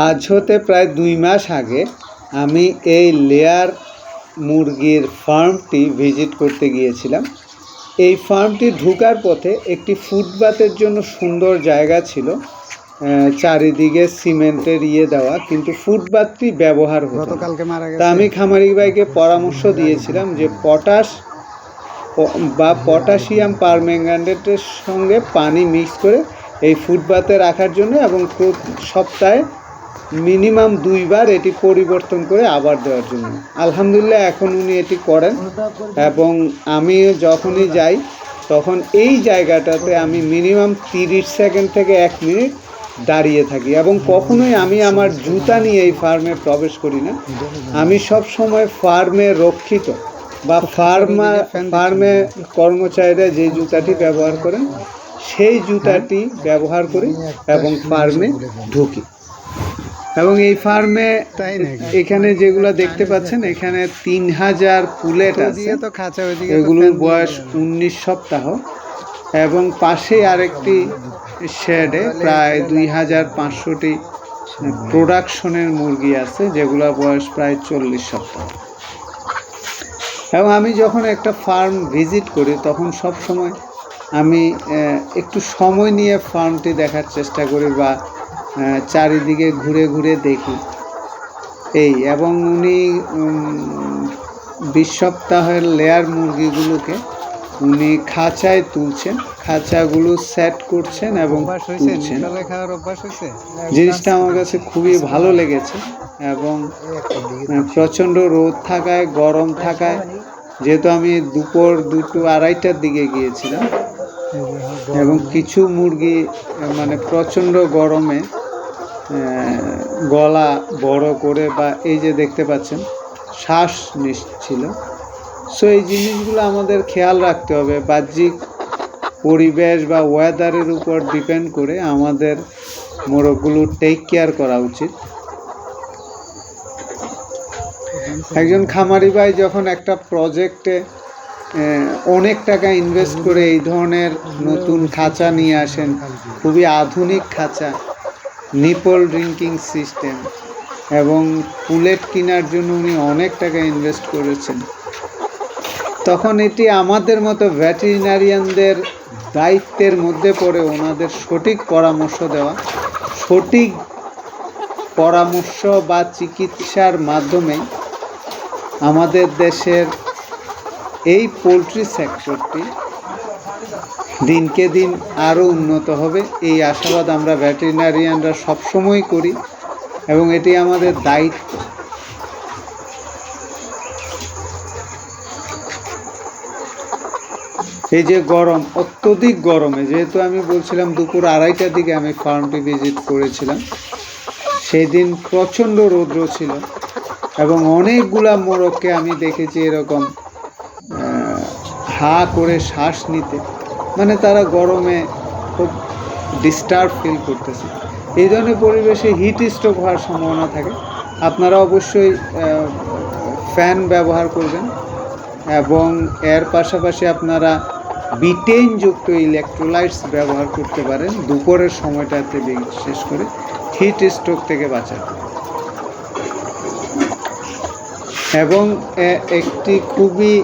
আজ হতে প্রায় দুই মাস আগে আমি এই লেয়ার মুরগির ফার্মটি ভিজিট করতে গিয়েছিলাম। এই ফার্মটি ঢোকার পথে একটি ফুটপাতের জন্য সুন্দর জায়গা ছিল। চারিদিকে সিমেন্টের ইয়ে দেওয়া কিন্তু ফুটপাতটি ব্যবহার হতো তা আমি খামারি ভাইকে পরামর্শ দিয়েছিলাম যে পটাশ বা পটাশিয়াম পারম্যাঙ্গানেটের সঙ্গে পানি মিক্স করে এই ফুটপাতে রাখার জন্য এবং সপ্তাহে মিনিমাম দুইবার এটি পরিবর্তন করে আবার দেওয়ার জন্য। আলহামদুলিল্লাহ, এখন উনি এটি করেন এবং আমি যখনই যাই, তখন এই জায়গাটাতে আমি মিনিমাম তিরিশ সেকেন্ড থেকে এক মিনিট দাঁড়িয়ে থাকি এবং কখনোই আমি আমার জুতা নিয়ে এই ফার্মে প্রবেশ করি না। আমি সব সময় ফার্মে রক্ষিত বা ফার্মা, ফার্মে কর্মচারীরা যে জুতাটি ব্যবহার করেন, সেই জুতাটি ব্যবহার করি এবং ফার্মে ঢুকি। এবং এই ফার্মে তাই নাকি এখানে যেগুলো দেখতে পাচ্ছেন এখানে তিন হাজার পুলেট আছে। তো খাঁচা এগুলোর বয়স উনিশ সপ্তাহ। এবং পাশেই আরেকটি শেডে প্রায় দুই হাজার পাঁচশোটি প্রোডাকশনের মুরগি আছে যেগুলো বয়স প্রায় চল্লিশ সপ্তাহ। এবং আমি যখন একটা ফার্ম ভিজিট করি তখন সব সময় আমি একটু সময় নিয়ে ফার্মটি দেখার চেষ্টা করি বা চারিদিকে ঘুরে ঘুরে দেখি। এই এবং উনি বিশ সপ্তাহের লেয়ার মুরগিগুলোকে উনি খাঁচায় তুলছেন খাঁচাগুলো সেট করছেন এবং তুলছেন। অভ্যাস হয়েছে? জিনিসটা আমার কাছে খুবই ভালো লেগেছে এবং প্রচণ্ড রোদ থাকায় গরম থাকায় যেহেতু আমি দুপুর দুটো আড়াইটার দিকে গিয়েছিলাম এবং কিছু মুরগি মানে প্রচণ্ড গরমে গলা বড় করে বা এই যে দেখতে পাচ্ছেন, শ্বাস নিচ্ছিল। সো এই জিনিসগুলো আমাদের খেয়াল রাখতে হবে। বাহ্যিক পরিবেশ বা ওয়েদারের উপর ডিপেন্ড করে আমাদের মোরগগুলো টেক কেয়ার করা উচিত। একজন খামারি ভাই যখন একটা প্রজেক্টে অনেক টাকা ইনভেস্ট করে এই ধরনের নতুন খাঁচা নিয়ে আসেন, খুবই আধুনিক খাঁচা নিপল ড্রিঙ্কিং সিস্টেম এবং পুলেট কেনার জন্য উনি অনেক টাকা ইনভেস্ট করেছেন। তখন এটি আমাদের মতো ভ্যাটেরিনারিয়ানদের দায়িত্বের মধ্যে পড়ে ওনাদের সঠিক পরামর্শ দেওয়া, সঠিক পরামর্শ বা চিকিৎসার মাধ্যমে আমাদের দেশের এই পোলট্রি সেক্টরটি দিনকে দিন আরও উন্নত হবে। এই আশাবাদ আমরা ভ্যাটেরিনারিয়ানরা সবসময় করি এবং এটি আমাদের দায়িত্ব। এই যে গরম, অত্যধিক গরমে, যেহেতু আমি বলছিলাম দুপুর আড়াইটার দিকে আমি ফার্মটি ভিজিট করেছিলাম, সেদিন প্রচণ্ড রৌদ্র ছিল এবং অনেকগুলা মোরগকে আমি দেখেছি এরকম হা করে শ্বাস নিতে। মানে তারা গরমে খুব ডিস্টার্ব ফিল করতেছে। এই ধরনের পরিবেশে হিট স্ট্রোক হওয়ার সম্ভাবনা থাকে। আপনারা অবশ্যই ফ্যান ব্যবহার করবেন এবং এর পাশাপাশি আপনারা বিটেনযুক্ত ইলেকট্রোলাইটস ব্যবহার করতে পারেন দুপুরের সময়টাতে বিশেষ করে হিট স্ট্রোক থেকে বাঁচাতে এবং একটি খুবই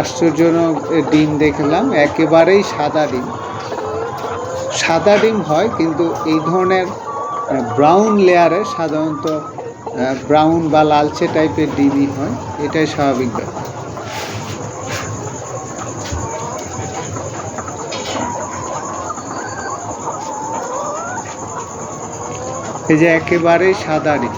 আশ্চর্যজনক ডিম দেখলাম, একেবারেই সাদা ডিম। সাদা ডিম হয় কিন্তু এই ধরনের ব্রাউন লেয়ারে সাধারণত ব্রাউন বা লালচে টাইপের ডিমই হয়। এটাই স্বাভাবিক ব্যাপার। এই যে একেবারেই সাদা ডিম।